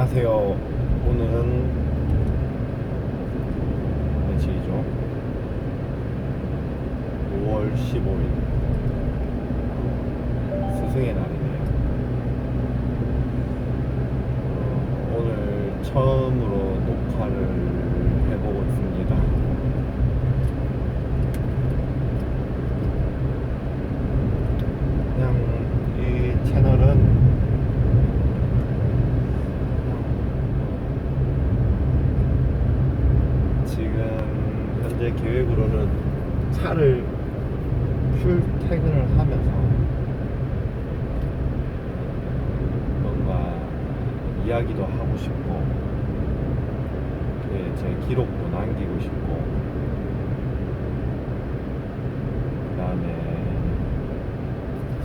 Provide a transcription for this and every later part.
안녕하세요. 오늘은 며칠이죠? 5월 15일 스승의 날이네요. 어, 오늘 처음으로 녹화를 해보고 있습니다. 그냥 이 채널은 현재 계획으로는 차를 출퇴근을 하면서 뭔가 이야기도 하고 싶고 이렇게 제 기록도 남기고 싶고 그 다음에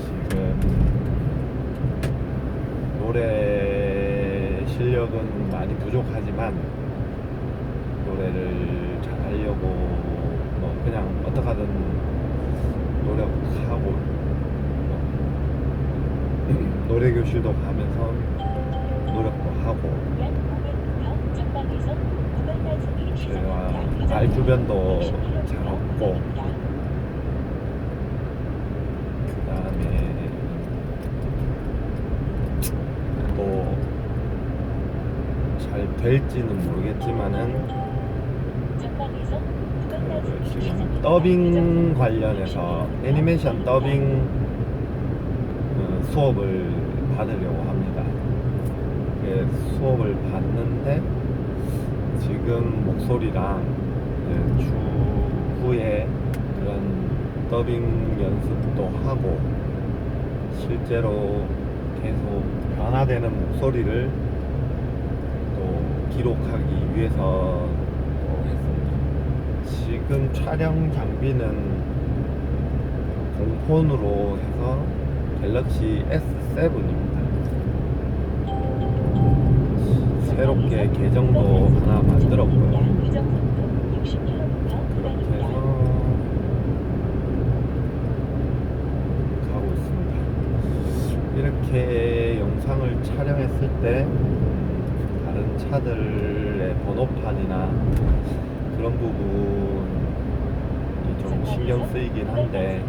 지금 노래 실력은 많이 부족하지만 노래를 잘 하려고 뭐 그냥 어떻게든 노력하고 뭐 노래 교실도 가면서 노력도 하고. 제가 말 주변도 잘 없고. 그 다음에 뭐잘 될지는 모르겠지만은 그 지금 더빙 관련해서 애니메이션 더빙 어, 수업을 받으려고 합니다. 그 수업을 받는데 지금 목소리랑 이제 추후에 그런 더빙 연습도 하고 실제로 계속 변화되는 목소리를 또 기록하기 위해서. 지금 촬영 장비는 공폰으로 해서 갤럭시 S7입니다. 새롭게 계정도 하나 만들었고요. 그렇게 해서 가고 있습니다. 이렇게 영상을 촬영했을 때 다른 차들의 번호판이나 그런 부분이 좀 신경 쓰이긴 한데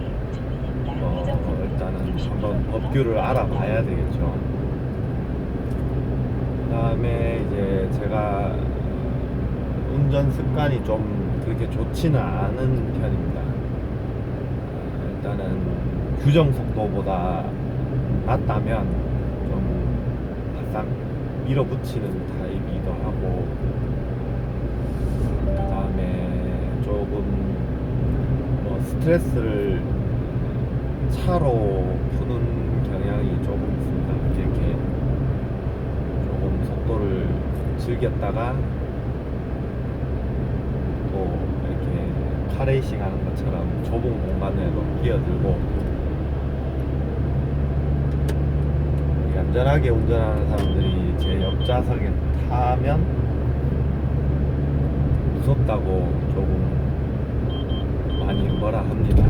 어, 일단은 한번 법규를 알아봐야 되겠죠. 그 다음에 이제 제가 운전 습관이 좀 그렇게 좋지는 않은 편입니다. 어, 일단은 규정 속도보다 낮다면 좀 항상 밀어붙이는 타입이기도 하고 조금 뭐 스트레스를 차로 푸는 경향이 조금 있습니다. 이렇게 조금 속도를 즐겼다가 또 이렇게 카레이싱 하는 것처럼 좁은 공간에도 끼어들고 안전하게 운전하는 사람들이 제 옆좌석에 타면 무섭다고 조금 많이 뭐라 합니다.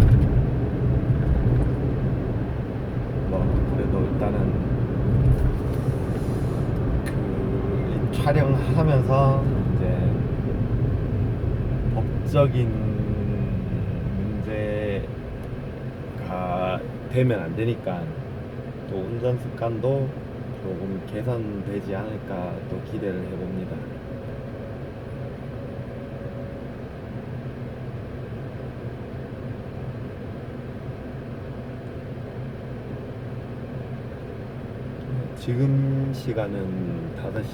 뭐 그래도 일단은 그이 촬영하면서 이제 법적인 문제가 되면 안 되니까 또 운전 습관도 조금 개선되지 않을까 또 기대를 해봅니다. 지금 시간은 5시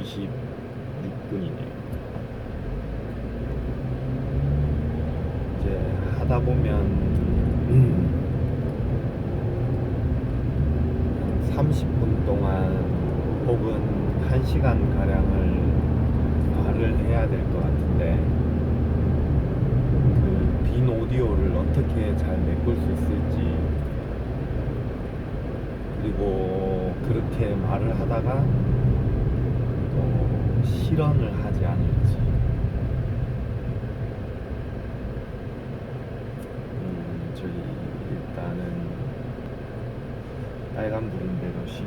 26분이네요. 이제 하다 보면 음, 한 30분 동안 혹은 1시간 가량을 말을 해야 될 것 같은데 그 빈 오디오를 어떻게 잘 메꿀 수 있을지 그리고 그렇게 말을 하다가 또 실언을 하지 않을지 음, 저기 일단은 빨간 불인데도 신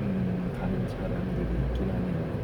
가는 차량들이 있긴 하네요.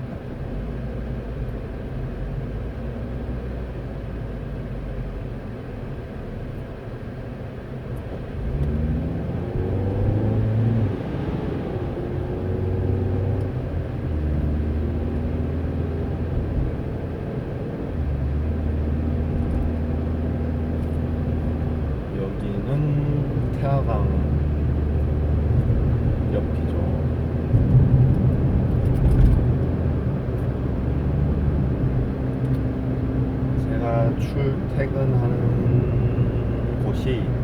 সেই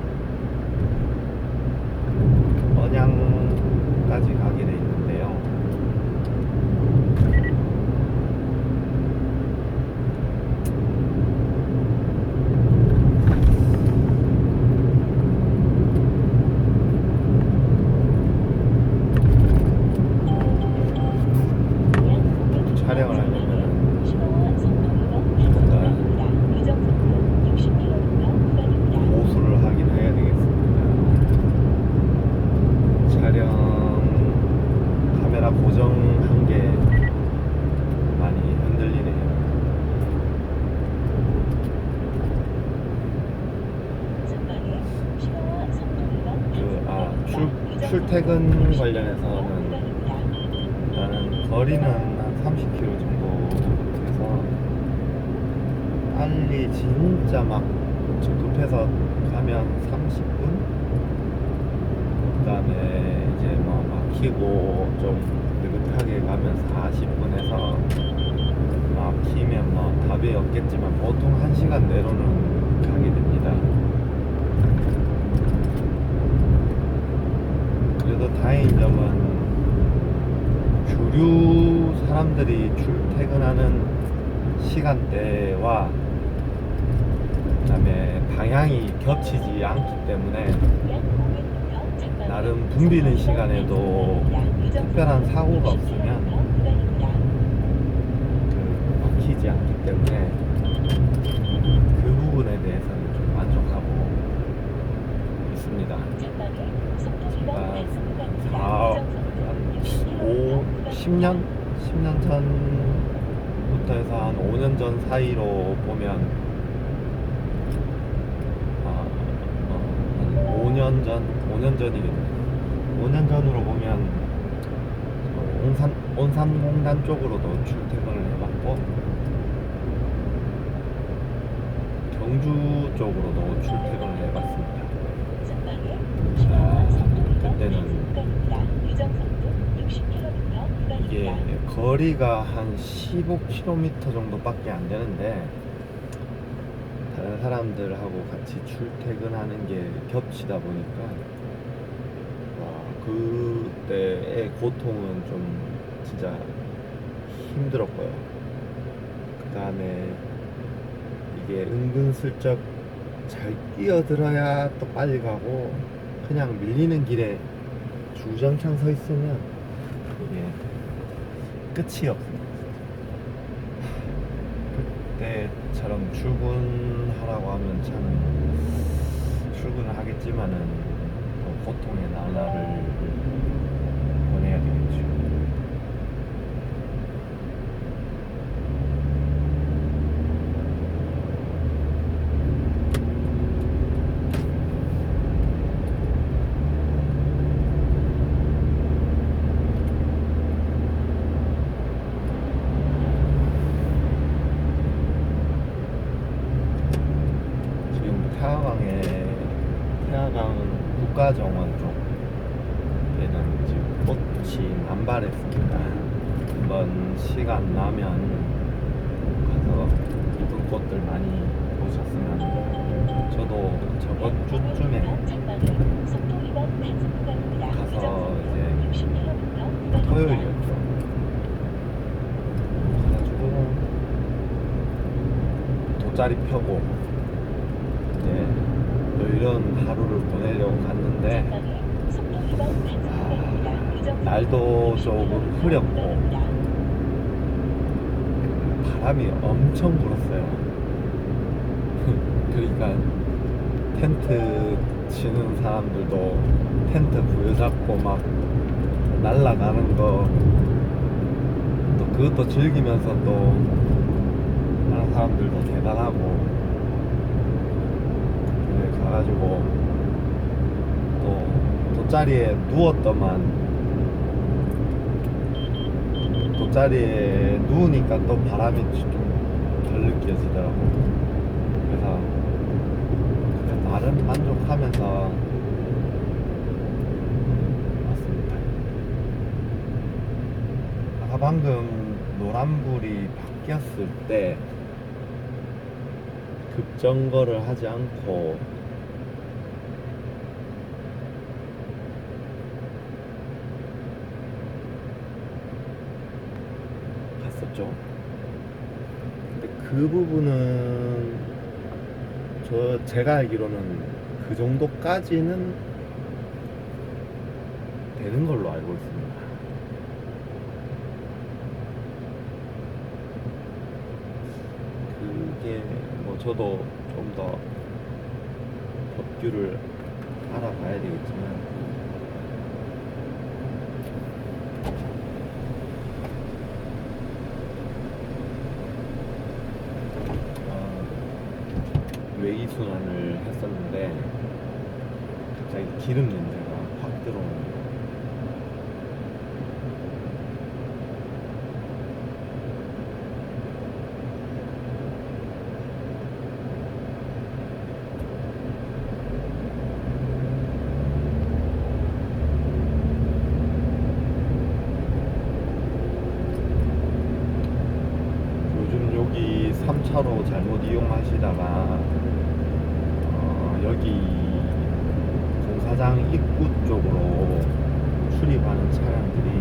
출퇴근 관련해서는 일단은 거리는 한 30km 정도 해서 빨리 진짜 막좀 급해서 가면 30분? 그 다음에 이제 뭐 막히고 좀 느긋하게 가면 40분에서 막히면 뭐 답이 없겠지만 보통 1시간 내로는 가게 됩니다. 그래도 다행인 점은 주류 사람들이 출퇴근하는 시간대와 그다음에 방향이 겹치지 않기 때문에 나름 붐비는 시간에도 특별한 사고가 없으면 그 막히지 않기 때문에 그 부분에 대해서는 좀 만족하고 있습니다. 5, 10년? 10년 전부터 해서 한 5년 전 사이로 보면 아, 어, 한 5년 전, 5년 전이겠네. 5년 전으로 보면 어, 온산, 온산공단 쪽으로도 출퇴근을 해봤고 경주 쪽으로도 출퇴근을 해봤습니다. 아, 그때는 이게 거리가 한 15km 정도밖에 안 되는데 다른 사람들하고 같이 출퇴근하는 게 겹치다 보니까 와, 그때의 고통은 좀 진짜 힘들었고요. 그 다음에 이게 은근슬쩍 잘 끼어들어야 또 빨리 가고 그냥 밀리는 길에 주정창 서 있으면 끝이 없습니다. 그때처럼 출근하라고 하면 참 출근을 하겠지만은 또 고통의 나날을 보내야 되겠죠. 지금 태화강에 태화강 국가정원 쪽에는 지금 꽃이 만발했습니다. 한번 시간 나면 가서 이쁜 꽃들 많이 보셨으면. 저도 저번 주쯤에 가서 이제 토요일이었죠. 가가지고 돗자리 펴고 이제 또 이런 하루를 보내려고 갔는데 아, 날도 조금 흐렸고 바람이 엄청 불었어요. 그러니까 텐트 치는 사람들도 텐트 부여잡고 막 날아가는 거 또 그것도 즐기면서 또 하는 사람들도 대단하고 가가지고 또 돗자리에 누웠더만 돗자리에 누우니까 또 바람이 좀 덜 느껴지더라고. 그래서 나름 만족하면서 왔습니다. 아까 방금 노란불이 바뀌었을 때 급정거를 하지 않고 갔었죠. 근데 그 부분은 저 제가 알기로는 그 정도까지는 되는 걸로 알고 있습니다. 그게 뭐 저도 좀 더 법규를 알아봐야 되겠지만 아, 외기순환을 했었는데 갑자기 기름 냄새가 확 들어오는 거예요. 요즘 여기 3차로 잘못 이용하시다가 어, 여기 공사장 입구 쪽으로 출입하는 차량들이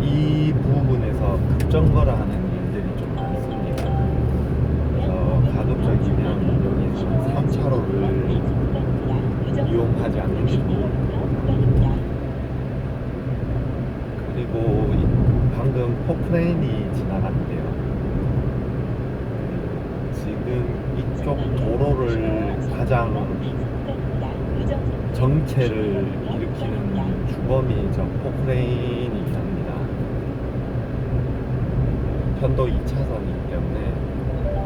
이 부분에서 급정거를 하는 일들이 좀 많습니다. 그래서 가급적이면 여기 3차로를 이용하지 않는 게 좋고 그리고 이- 방금 포크레인이 지나갔는데요. 지금 이쪽 도로를 가장 정체를 일으키는 주범이 저 포크레인이긴 합니다. 편도 2차선이기 때문에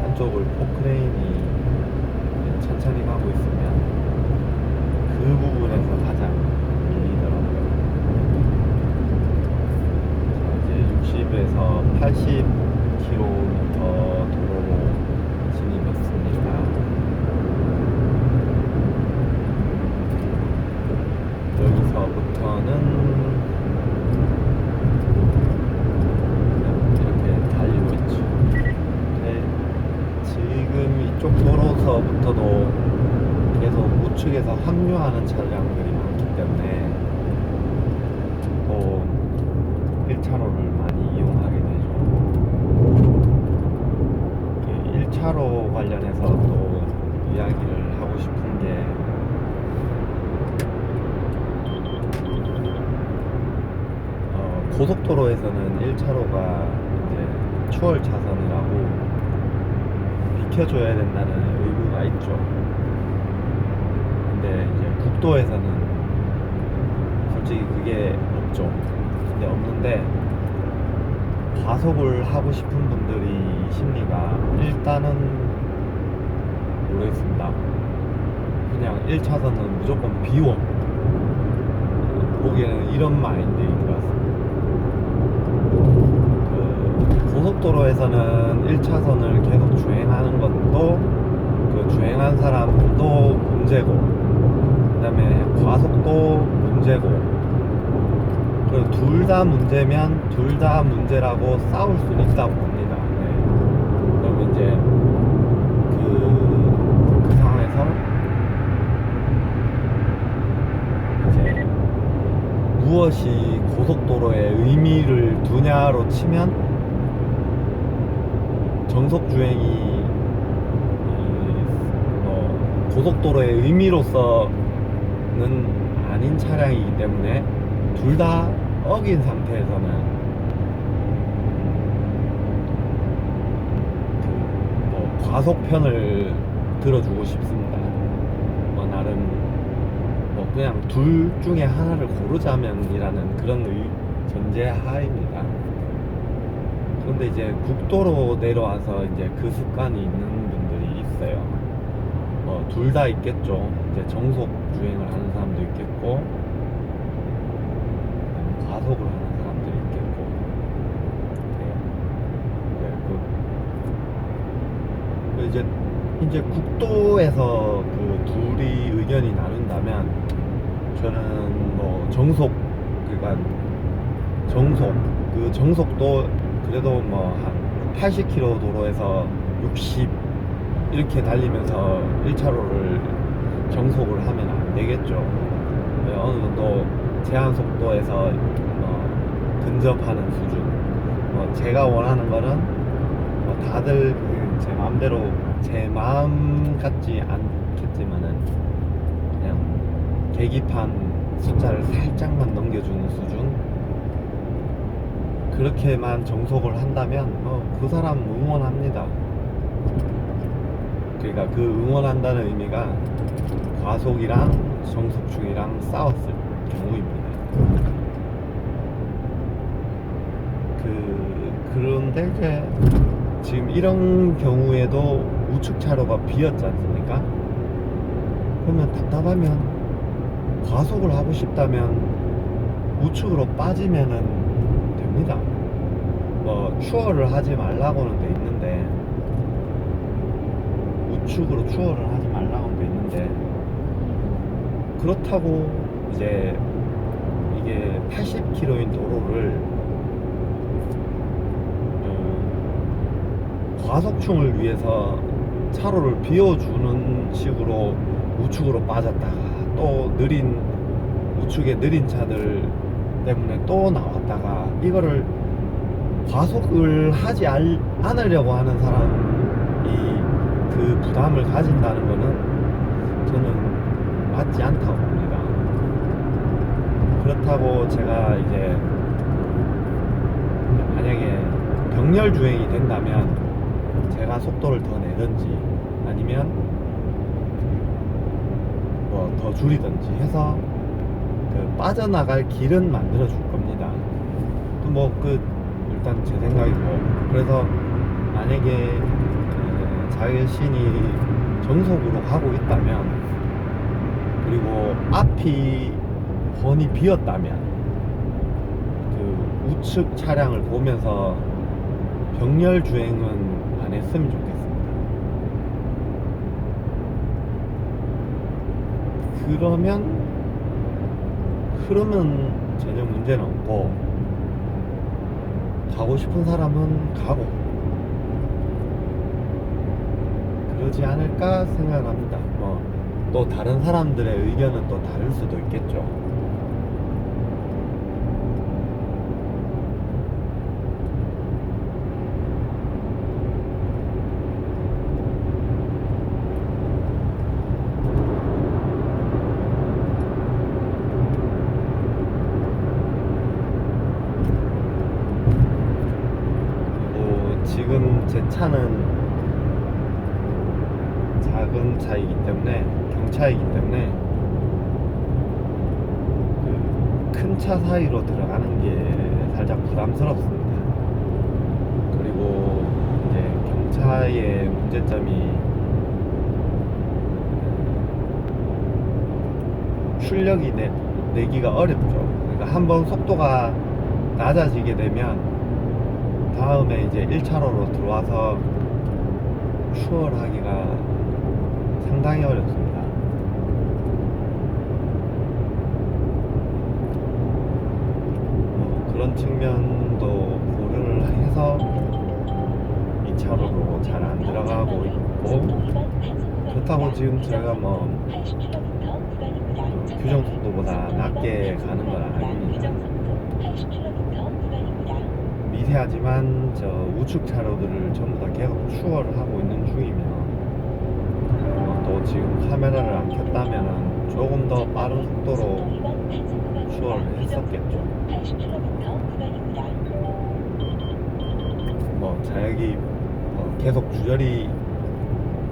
한쪽을 포크레인이 천천히 가고 있으면 그 부분에서 가장 밀리더라고요. 이제 60에서 80km 도로로 진입했습니다. 여기서부터는 이렇게 달리고 있죠. 네, 지금 이쪽 도로서부터도 계속 우측에서 합류하는 차량들이 많기 때문에 또 1차로를 많이 이용하게 되죠. 1차로 관련해서 또 이야기를 하고 싶은 게 어, 고속도로에서는 1차로가 이제 추월 차선이라고 비켜줘야 된다는 의무가 있죠. 근데 이제 국도에서는 솔직히 그게 없죠. 근데 없는데 과속을 하고 싶은 분들이 심리가 일단은 모르겠습니다. 그냥 1차선은 무조건 비워. 보기에는 이런 마인드인 것 같습니다. 그 고속도로에서는 1차선을 계속 주행하는 것도 그 주행한 사람도 문제고 그다음에 과속도 문제고 둘다 문제면 둘 다 문제라고 싸울 수 있다고 봅니다. 네. 그러면 이제 그, 그 상황에서 이제 무엇이 고속도로에 의미를 두냐로 치면 정속 주행이 이, 어, 고속도로의 의미로서는 아닌 차량이기 때문에 둘 다 어긴 상태에서는 그뭐 과속편을 들어주고 싶습니다. 뭐 나름 뭐 그냥 둘 중에 하나를 고르자면이라는 그런 의, 전제하입니다. 그런데 이제 국도로 내려와서 이제 그 습관이 있는 분들이 있어요. 뭐 둘 다 있겠죠. 이제 정속 주행을 하는 사람도 있겠고, 과속을 하는 사람도 있겠고. 네. 네, 그, 그 이제 이제 국도에서 그 둘이 의견이 나눈다면 저는 뭐 정속 그러니까 정속 그 정속도 그래도 뭐 한 80km 도로에서 60 이렇게 달리면서 1차로를 정속을 하면 안 되겠죠. 네, 어느 정도 제한 속도에서 어, 근접하는 수준. 뭐 제가 원하는 거는 뭐 다들 그제 마음대로 제 마음 같지 않겠지만은 그냥 계기판 숫자를 살짝만 넘겨주는 수준. 그렇게만 정속을 한다면 어, 그 사람 응원합니다. 그러니까 그 응원한다는 의미가 과속이랑 정속충이랑 싸웠을 경우입니다. 그 그런데 이제 지금 이런 경우에도 우측 차로가 비었지 않습니까? 그러면 답답하면 과속을 하고 싶다면 우측으로 빠지면은 됩니다. 뭐 추월을 하지 말라고는 돼 있는데 우측으로 추월을 하지 말라고는 돼 있는데 그렇다고 이제 이게 80km인 도로를 어, 과속충을 위해서 차로를 비워주는 식으로 우측으로 빠졌다가 또 느린 우측에 느린 차들 때문에 또 나왔다가 이거를 과속을 하지 알- 않으려고 하는 사람이 그 부담을 가진다는 거는 저는 맞지 않다고 봅니다. 그렇다고 제가 이제 만약에 병렬 주행이 된다면 제가 속도를 더 내든지 아니면 뭐 더 줄이든지 해서 그 빠져나갈 길은 만들어 줄 겁니다. 뭐그 일단 제 생각이고 그래서 만약에 에, 자신이 정속으로 가고 있다면 그리고 앞이 훤히 비었다면 그 우측 차량을 보면서 병렬 주행은 안 했으면 좋겠습니다. 그러면 흐름은 전혀 문제는 없고 가고 싶은 사람은 가고 그러지 않을까 생각합니다. 뭐 또 다른 사람들의 의견은 또 다를 수도 있겠죠. 그리고 지금 제 차는 작은 차이기 때문에 경차이기 때문에 그 큰 차 사이로 들어가는 게 살짝 부담스럽습니다. 그리고 이제 경차의 문제점이 출력이 내, 내기가 어렵죠. 그러니까 한번 속도가 낮아지게 되면 다음에 이제 1차로로 들어와서 추월하기가 상당히 어렵습니다. 뭐 그런 측면도 고려를 해서 2차로로 잘 안 들어가고 있고 그렇다고 지금 제가 뭐그 규정 속도보다 낮게 가는 건 아닙니다. 미세하지만 저 우측 차로들을 전부 다 계속 추월을 하고 있는 중이며 어, 또 지금 카메라를 안 켰다면은 조금 더 빠른 속도로 추월을 했었겠죠. 뭐 자역이 어, 계속 주저리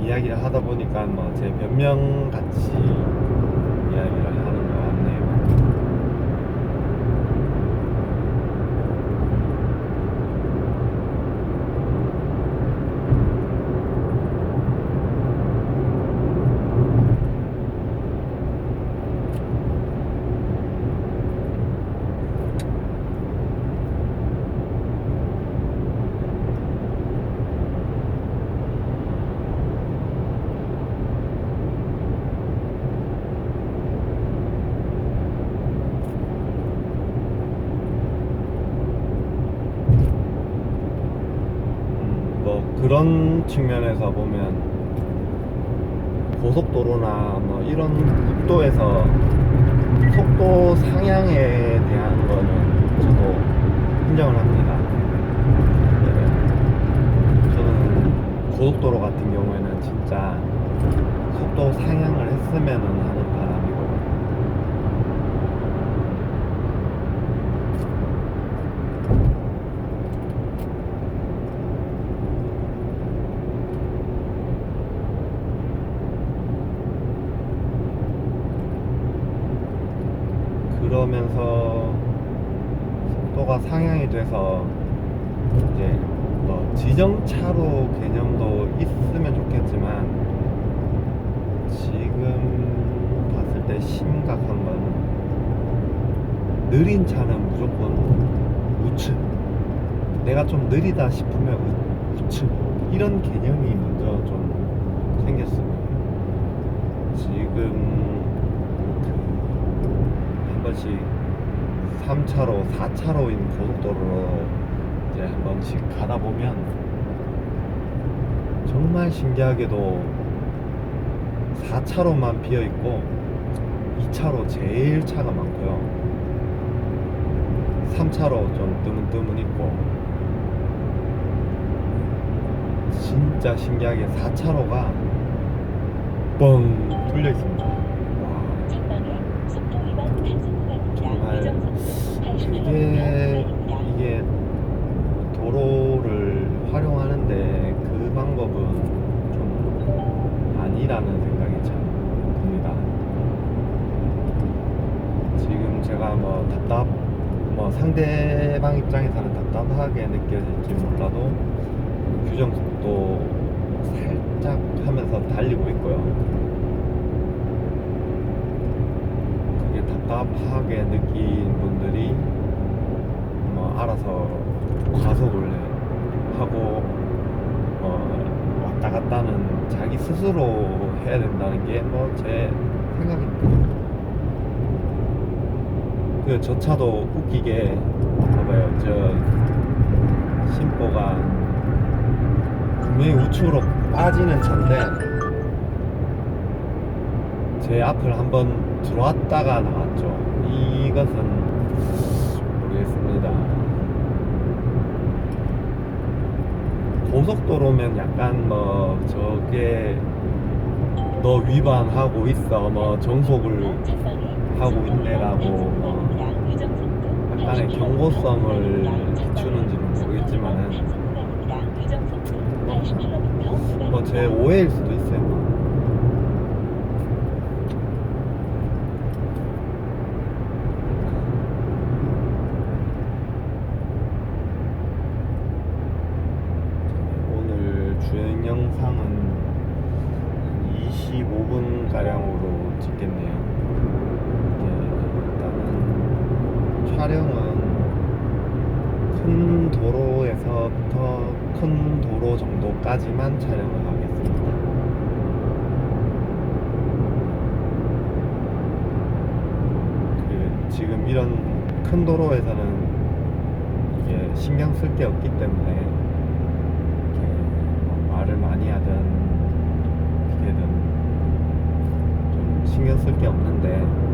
이야기를 하다 보니까 뭐 제 변명 같이 이야기를 하는 것 같네요. 음, 뭐 그런 측면에서 보면 고속도로나 뭐 이런 국도에서 속도 상향에 대한 거는 저도 인정을 합니다. 네. 저는 고속도로 같은 경우에는 진짜 속도 상향을 했으면 하는 바람이고 그러면서 속도가 상향이 돼서 이제 뭐 지정차로 개념도 있으면 좋겠지만 지금 봤을 때 심각한 건 느린 차는 무조건 우측. 내가 좀 느리다 싶으면 우- 우측. 이런 개념이 먼저 좀 생겼어요 지금 번씩 3차로 4차로인 고속도로로 이제 한 번씩 가다 보면 정말 신기하게도 4차로만 비어 있고 2차로 제일 차가 많고요. 3차로 좀 뜨문뜨문 있고 진짜 신기하게 4차로가 뻥 뚫려 있습니다. 와, 전방에 속도 위반 단속 구간입니다. 정말 이게 80km 이게 도로를 활용하는데 그 방법은 좀 아니라는 생각이 참 듭니다. 지금 제가 뭐 답답 뭐 상대방 입장에서는 답답하게 느껴질지 몰라도 규정 속도 살짝 하면서 달리고 있고요. 그게 답답하게 느낀 분들이 뭐 알아서 과속을 해- 하고 어, 왔다 갔다는 자기 스스로 해야 된다는 게 뭐 제 생각입니다. 그 저 차도 웃기게 봐봐요. 저 심보가 분명히 우측으로 빠지는 차인데 제 앞을 한번 들어왔다가 나왔죠. 이것은 모르겠습니다. 고속도로면 약간 뭐 저게 너 위반하고 있어 뭐 정속을 하고 있네라고 뭐 약간의 경고성을 비추는지는 모르겠지만은 뭐제 오해일 수도 있어요. 오늘 주행 영상은 25분 가량으로 찍겠네요. 네, 일단은 촬영은 큰 도로에서부터 큰 도로 정도까지만 촬영을 하겠습니다. 그 지금 이런 큰 도로에서는 이게 신경 쓸 게 없기 때문에 이렇게 뭐 말을 많이 하든 어떻게든 좀 신경 쓸 게 없는데